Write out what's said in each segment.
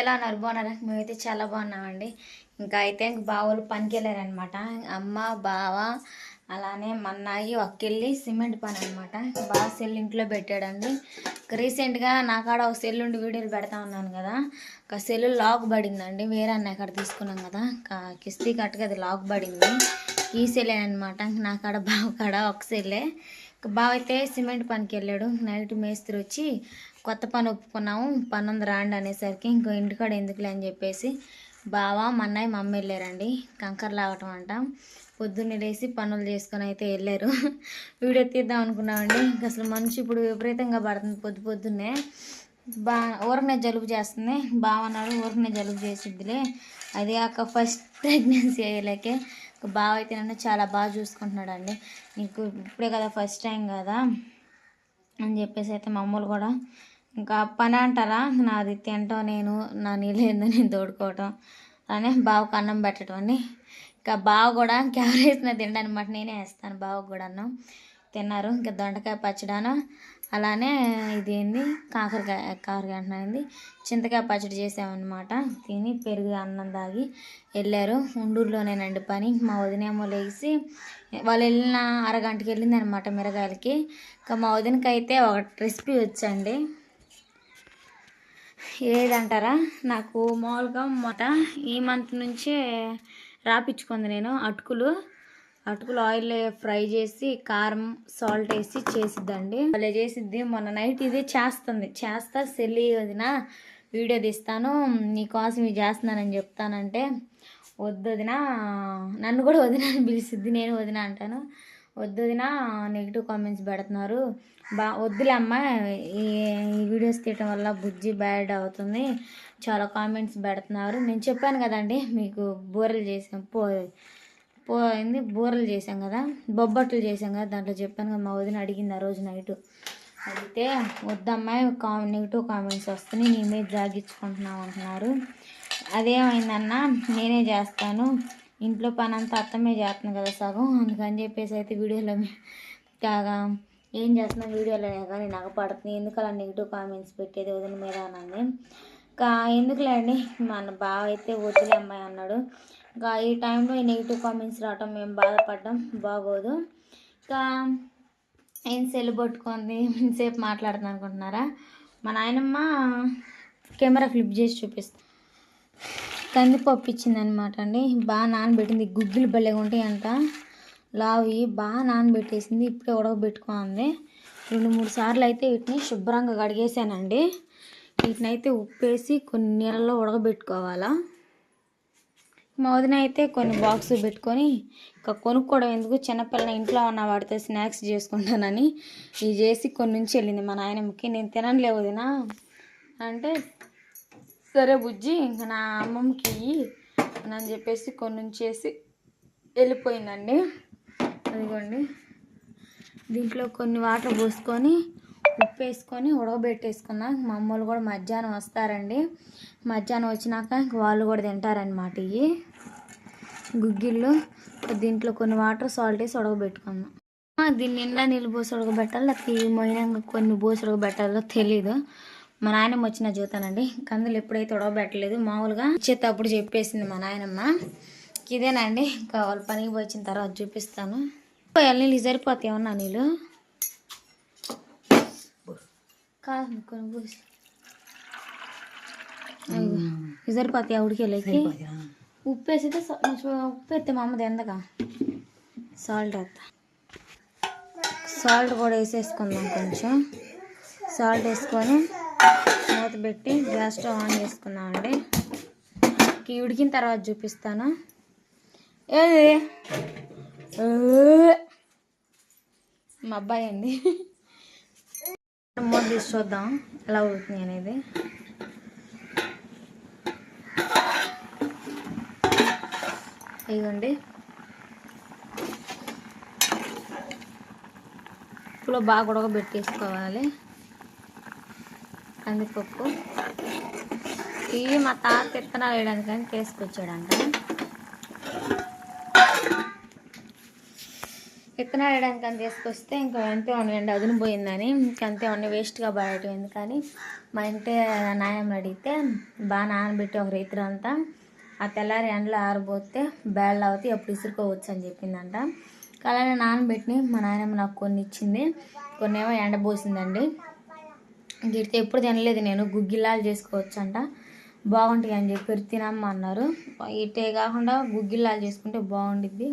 ఎలా ఉన్నారు బాగున్నారా మేమైతే చాలా బాగున్నామండి. ఇంకా అయితే ఇంక బావలు పనికి వెళ్ళారనమాట అమ్మ బావ అలానే మన్నాయి ఒక్కెళ్ళి సిమెంట్ పని అనమాట బావ సెల్ ఇంట్లో పెట్టాడండి. రీసెంట్గా నాకాడ ఒక సెల్ ఉండి వీడియోలు పెడతా ఉన్నాను కదా. ఒక సెల్ లాక్ పడిందండి. వేరే అన్న అక్కడ తీసుకున్నాం కదా. కిస్తీ కట్టుగా అది లాక్ పడింది. ఈ సెల్లే అనమాట నాకాడ బావ కాడ ఒక సెల్లే బావ అయితే సిమెంట్ పనికి వెళ్ళాడు నైట్ మేస్త్రి వచ్చి కొత్త పని ఒప్పుకున్నాము పని ఉంది రాండి అనేసరికి ఇంకో ఇంటికాడ ఎందుకులే అని చెప్పేసి బావ మన్నయ్య మమ్మ వెళ్ళారండి. కంకర లాగటం అంట. పొద్దున్నే లేసి పనులు చేసుకొని అయితే వెళ్ళారు. వీడియో తీద్దాం అనుకున్నామండి. ఇంకా అసలు మనిషి ఇప్పుడు విపరీతంగా పడుతుంది పొద్దు పొద్దున్నే. బా ఊరకనే జలుబు చేస్తుంది. బావన్నాడు ఊరకనే జలుబు చేసిద్దిలే. అది కాక ఫస్ట్ ప్రెగ్నెన్సీ అయ్యేలాకే బావ అయితే నన్ను చాలా బాగా చూసుకుంటున్నాడు అండి నీకు ఇప్పుడే కదా ఫస్ట్ టైం కదా అని చెప్పేసి అయితే మా అమ్మలు కూడా ఇంకా పని అంటారా? నాది తింటో నేను నా నీళ్ళు ఏందో నేను తోడుకోవటం. అలానే బావకు అన్నం పెట్టడం అండి. ఇంకా బావ కూడా ఎవరు వేసిన తినడానికి నేనే వేస్తాను బావకు కూడా అన్నం. తిన్నారు ఇంకా దొండకాయ పచ్చడాను. అలానే ఇది ఏంది కాకరకాయ కాకరకాయ అంటున్నాయింది చింతకాయ పచ్చడి చేసామన్నమాట. తిని పెరుగు అన్నం తాగి వెళ్ళారు. ఉండూరులోనేనండి పని. మా వదినేమో లేచి వాళ్ళు వెళ్ళిన అరగంటకి వెళ్ళింది అనమాట మిరగాయలకి. ఇంకా మా వదినకి అయితే ఒక రెసిపీ వచ్చండి. ఏదంటారా? నాకు మామూలుగా మాట ఈ మంత్ నుంచే రాపించుకుంది నేను అటుకులు. అటుకులు ఆయిల్ ఫ్రై చేసి కారం సాల్ట్ వేసి చేసిద్దండి. అలా చేసిద్ది. మొన్న నైట్ ఇది చేస్తుంది. చేస్తా సెల్లి వదిన వీడియో తీస్తాను. నీకోసం ఇది చేస్తున్నానని చెప్తానంటే వద్దు వదిన. నన్ను కూడా వదిన అని పిలిచిద్ది నేను వదిన అంటాను. వద్దు వదిన నెగిటివ్ కామెంట్స్ పెడుతున్నారు. బా వద్దులే అమ్మ ఈ ఈ వీడియోస్ తీయటం వల్ల బుజ్జి బ్యాడ్ అవుతుంది. చాలా కామెంట్స్ పెడుతున్నారు. నేను చెప్పాను కదండి మీకు బూరెలు చేసాం పో పోయింది బూరెలు చేసాం కదా బొబ్బట్లు చేసాం కదా దాంట్లో చెప్పాను కదా మా వదిన అడిగింది ఆ రోజు నైట్. అడిగితే వద్దమ్మాయి కా నెగిటివ్ కామెంట్స్ వస్తున్నాయి నీ మీద జాగించుకుంటున్నాం అంటున్నారు. అదేమైందన్నా నేనే చేస్తాను. ఇంట్లో పని అంతా అత్తమే చేస్తుంది కదా సగం. అందుకని చెప్పేసి అయితే వీడియోలో కాగా ఏం చేస్తున్నా వీడియోలో కానీ నాకు పడుతుంది. ఎందుకు అలా నెగిటివ్ కామెంట్స్ పెట్టేది వదిన మీద అనండి ఇంకా ఎందుకులేండి? మన బావ అయితే వదిలే అమ్మాయి అన్నాడు. ఇంకా ఈ టైంలో ఈ నెగిటివ్ కామెంట్స్ రావటం మేము బాధపడడం బాగోదు. ఇంకా ఏం సెల్ పట్టుకుంది? సేపు మాట్లాడుతుంది అనుకుంటున్నారా? మా నాయనమ్మ కెమెరా ఫ్లిప్ చేసి చూపిస్తా. కందిపప్పు ఇచ్చింది అనమాట అండి. బాగా నానబెట్టింది. గుగ్గిలు భలేగా ఉంటాయంట. లావి బాగా నానబెట్టేసింది. ఇప్పుడే ఉడకబెట్టుకుంది రెండు మూడు సార్లు అయితే వీటిని శుభ్రంగా కడిగేసానండి. వీటిని అయితే ఉప్పేసి కొన్ని నీళ్ళలో ఉడకబెట్టుకోవాలా. మా వదిన అయితే కొన్ని బాక్స్ పెట్టుకొని ఇంకా కొనుక్కోవడం ఎందుకు? చిన్నపిల్లల ఇంట్లో ఉన్న వాడితో స్నాక్స్ చేసుకుంటానని. ఇవి చేసి కొన్ని నుంచి వెళ్ళింది మా నాయనమ్మకి. నేను తినలే వదిన. అంటే సరే బుజ్జి ఇంకా నా అమ్మమ్మకి అని చెప్పేసి కొన్ని చేసి వెళ్ళిపోయిందండి. అదిగోండి. దీంట్లో కొన్ని వాటర్ పోసుకొని ఉప్పు వేసుకొని ఉడకబెట్టేసుకున్నా. మా అమ్మలు కూడా మధ్యాహ్నం వస్తారండి. మధ్యాహ్నం వచ్చినాక ఇంక వాళ్ళు కూడా తింటారనమాట ఇవి. గుగ్గిళ్ళు దీంట్లో కొన్ని వాటర్ సాల్ట్ వేసి ఉడకబెట్టుకున్నాం. దీన్ని నిండా నీళ్ళు పోసి ఉడకబెట్టాలి? లేకపోతే మొయినాక కొన్ని పోసి ఉడకబెట్టాలో తెలీదు. మా నాయనమ్మ వచ్చిన చూతానండి కందులు ఎప్పుడైతే ఉడకబెట్టలేదు మామూలుగా ఇచ్చేటప్పుడు చెప్పేసింది మా నాయనమ్మ. ఇదేనండి వాళ్ళ పనికి వచ్చిన తర్వాత చూపిస్తాను. నీళ్ళు సరిపోతాయి ఏమన్నా నీళ్ళు? కాదు కొన్ని పోసి. సరిపోతాయి ఉడికేలేకి ఉప్పు వేసితే ఉప్పు ఎత్తే మా అమ్మది ఎందగా సాల్ట్ వేస్తా. సాల్ట్ కూడా వేసేసుకుందాం కొంచెం. సాల్ట్ వేసుకొని మూత పెట్టి గ్యాస్ స్టవ్ ఆన్ చేసుకుందామండి ఇవి ఉడికిన తర్వాత చూపిస్తాను. ఏది? మా అబ్బాయి అండి. మూత తీసి చూద్దాం. ఎలా ఉడుకుతుంది అనేది. ఇదిగోండి. ఇప్పుడు బాగా ఉడకబెట్టేసుకోవాలి. కందిపప్పు ఇవి మా తాత విత్తనాలు వేయడానికి కానీ తీసుకొచ్చాడంట విత్తనాలు వేయడానికి అని తీసుకొస్తే ఇంకా అంతే ఉన్నాయండి అదును పోయిందని ఇంకా అంతే ఉన్నాయి వేస్ట్గా పడటం ఎందుకని మా ఇంటి నాయమ్మ అడిగితే బాగా నానబెట్టి ఒక రైతులంతా ఆ తెల్లారి ఎండలో ఆరిపోతే బేళ్ళు అవుతాయి అప్పుడు ఇసురుకోవచ్చు అని చెప్పిందంట. అలానే నానబెట్టి మా నాయనమ్మ నాకు కొన్ని ఇచ్చింది. కొన్ని ఏమో ఎండబోసిందండి. తిడితే ఎప్పుడు తినలేదు నేను గుగ్గిలాలు చేసుకోవచ్చు అంట బాగుంటాయి అని చెప్పి తినమ్మ అన్నారు. ఇటే కాకుండా గుగ్గిలాలు చేసుకుంటే బాగుండిద్ది.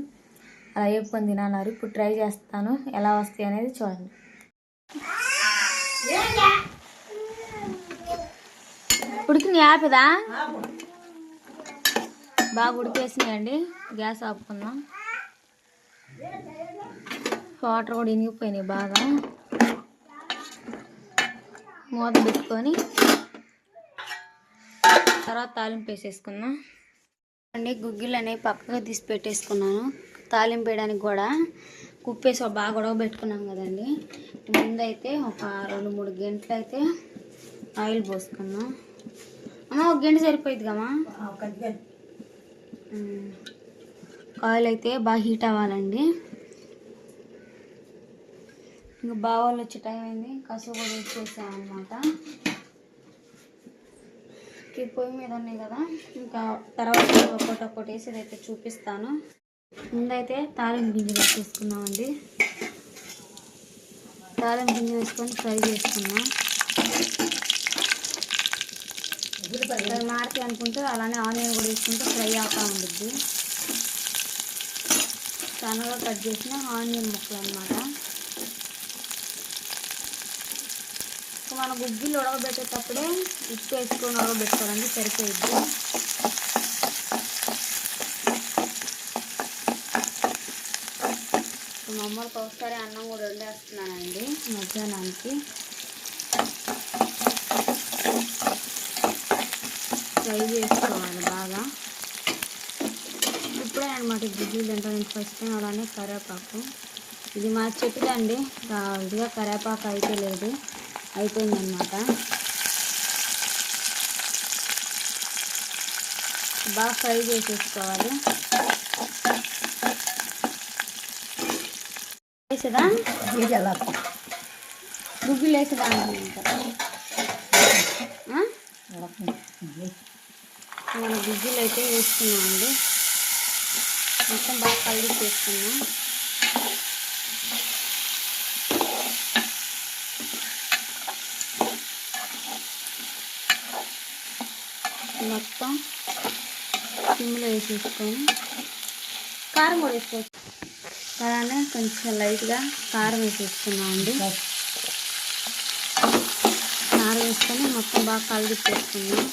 అలా చెప్పుకొని తినన్నారు. ఇప్పుడు ట్రై చేస్తాను. ఎలా వస్తాయి అనేది చూడండి. ఉడికింది ఆపిదా? బాగా ఉడికేసినాయండి. గ్యాస్ ఆపుకుందాం. వాటర్ కూడా ఇనిగిపోయినాయి బాగా. మూత పెట్టుకొని తర్వాత తాలింపు వేసేసుకుందాం. అండి గుగ్గిలు అనేవి పక్కగా తీసి పెట్టేసుకున్నాను. తాలింపు వేయడానికి కూడా కుప్పేసి ఒక బాగా గొడవ పెట్టుకున్నాం కదండి. ముందైతే ఒక రెండు మూడు గంటలు అయితే ఆయిల్ పోసుకున్నాం. అమ్మ ఒక గంట సరిపోయింది కమ్మా. ఆయిల్ అయితే బాగా హీట్ అవ్వాలండి. ఇంకా బావాలు వచ్చే టైం అయింది. కసువు కూడా వేసేసాం అనమాట ఈ పొయ్యి మీద ఉన్నాయి కదా ఇంకా తర్వాత ఒక్కటి ఒక్కటి వేసి అయితే చూపిస్తాను. ముందైతే తాలింపు గింజలు వేసేసుకున్నామండి తాలింపు గింజలు వేసుకొని ఫ్రై చేసుకున్నాం అవి మాడితే అనుకుంటే అలానే ఆనియన్ కూడా వేసుకుంటే ఫ్రై అవుతా ఉండిద్ది. సన్నగా కట్ చేసిన ఆనియన్ ముక్కలు అనమాట మన గుగ్గిలు ఉడకబెట్టేటప్పుడే ఉప్పు వేసుకొని ఉడకబెట్టుకోవాలండి సరిపోయిద్ది. మా అమ్మకి ఒకసారి అన్నం కూడా వండేస్తున్నానండి మధ్యాహ్నానికి. ఫ్రై చేసుకోవాలి బాగా. ఇప్పుడే అనమాట గుడ్లు తింటాను. ఫస్ట్ టైం అలానే కరివేపాకు ఇది మా చెట్టుదండి ఇదిగా కరివేపాకు అయితే లేదు. అయిపోయిందనమాట బాగా ఫ్రై చేసేసుకోవాలి. వేసేదా గుగ్గులు వేసేదా మన గుగ్గులు అయితే వేసుకున్నామండి. మొత్తం బాగా కలిపి చేసుకున్నాం మొత్తం సిమ్లో వేసేసుకొని కారం కూడా వేసుకోవచ్చు. అలానే కొంచెం లైట్గా కారం వేసేసుకున్నామండి కారం వేసుకొని మొత్తం బాగా కలిపేసుకున్నాం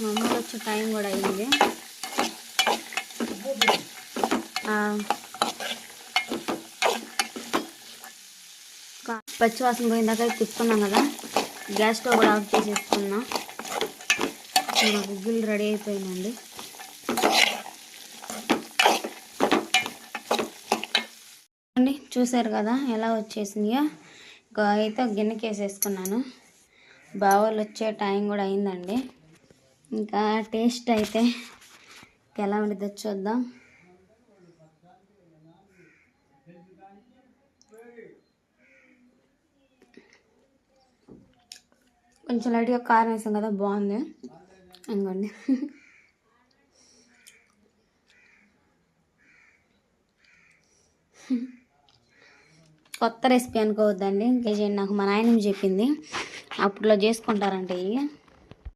మా అమ్మకి వచ్చే టైం కూడా అయింది. పచ్చివాసన పోయిన దగ్గర తిప్పుకున్నాం కదా. గ్యాస్ స్టవ్ కూడా ఆఫ్ చేసేసుకున్నా. నా గుగ్గులు రెడీ అయిపోయిందండి అండి చూసారు కదా ఎలా వచ్చేసిందిగా అయితే గిన్నెకి వేసేసుకున్నాను. బావలు వచ్చే టైం కూడా అయిందండి. ఇంకా టేస్ట్ అయితే ఎలా ఉండిద్దో చూద్దాం. కొంచెం లైట్గా కారం వేసాం కదా బాగుంది. అనుకోండి కొత్త రెసిపీ అనుకోవద్దండి. ఇంకేం నాకు మా నాయనమ్మ చెప్పింది. అప్పుడులో చేసుకుంటారంట ఇవి